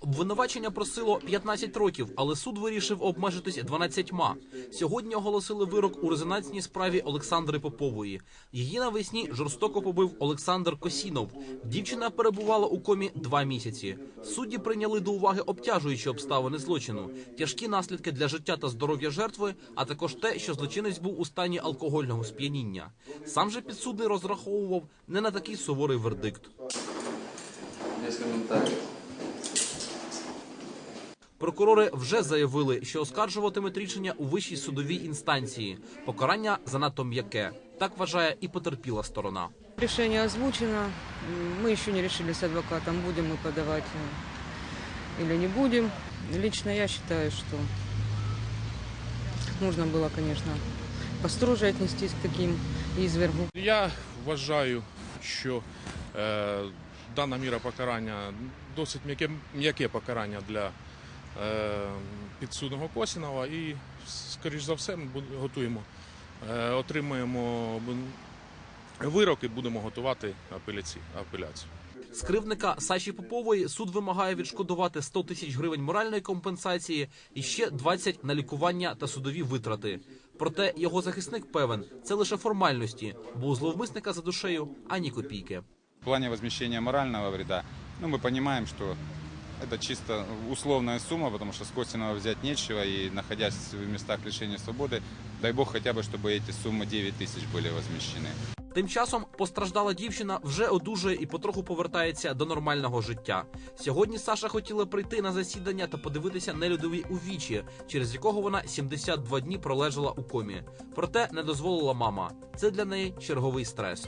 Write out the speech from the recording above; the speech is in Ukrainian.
Обвинувачення просило 15 років, але суд вирішив обмежитись 12. Сьогодні оголосили вирок у резонансній справі Олександри Попової. Її навесні жорстоко побив Олександр Косінов. Дівчина перебувала у комі два місяці. Судді прийняли до уваги обтяжуючі обставини злочину, тяжкі наслідки для життя та здоров'я жертви, а також те, що злочинець був у стані алкогольного сп'яніння. Сам же підсудний розраховував не на такий суворий вердикт. Без комментариев. Прокурори вже заявили, що оскаржуватимуть рішення у вищій судовій інстанції. Покарання занадто м'яке. Так вважає і потерпіла сторона. Решение озвучено. М, Мы еще не решили с адвокатом, будем мы подавать э, или не будем. Лично я считаю, что нужно было, конечно, построже отнестись к таким извергу. Я вважаю, що е, дана міра покарання досить м'яке, м'яке покарання для е, підсудного Косінова і, скоріш за все, ми готуємо, е, отримаємо вирок і будемо готувати апеляці, апеляцію. З кривдника Саші Попової суд вимагає відшкодувати 100 тисяч гривень моральної компенсації і ще 20 на лікування та судові витрати. Проте його захисник певен, це лише формальності, бо у зловмисника за душею ані копійки. В плане возмещения морального вреда, ну, мы понимаем, что это чисто условная сумма, потому что с Костинова взять нечего, и находясь в местах лишения свободы, дай бог хотя бы, чтобы эти суммы 9 тысяч были возмещены. Тим часом постраждала дівчина вже одужує і потроху повертається до нормального життя. Сьогодні Саша хотіла прийти на засідання та подивитися нелюдові у вічі, через якого вона 72 дні пролежала у комі. Проте не дозволила мама. Це для неї черговий стрес.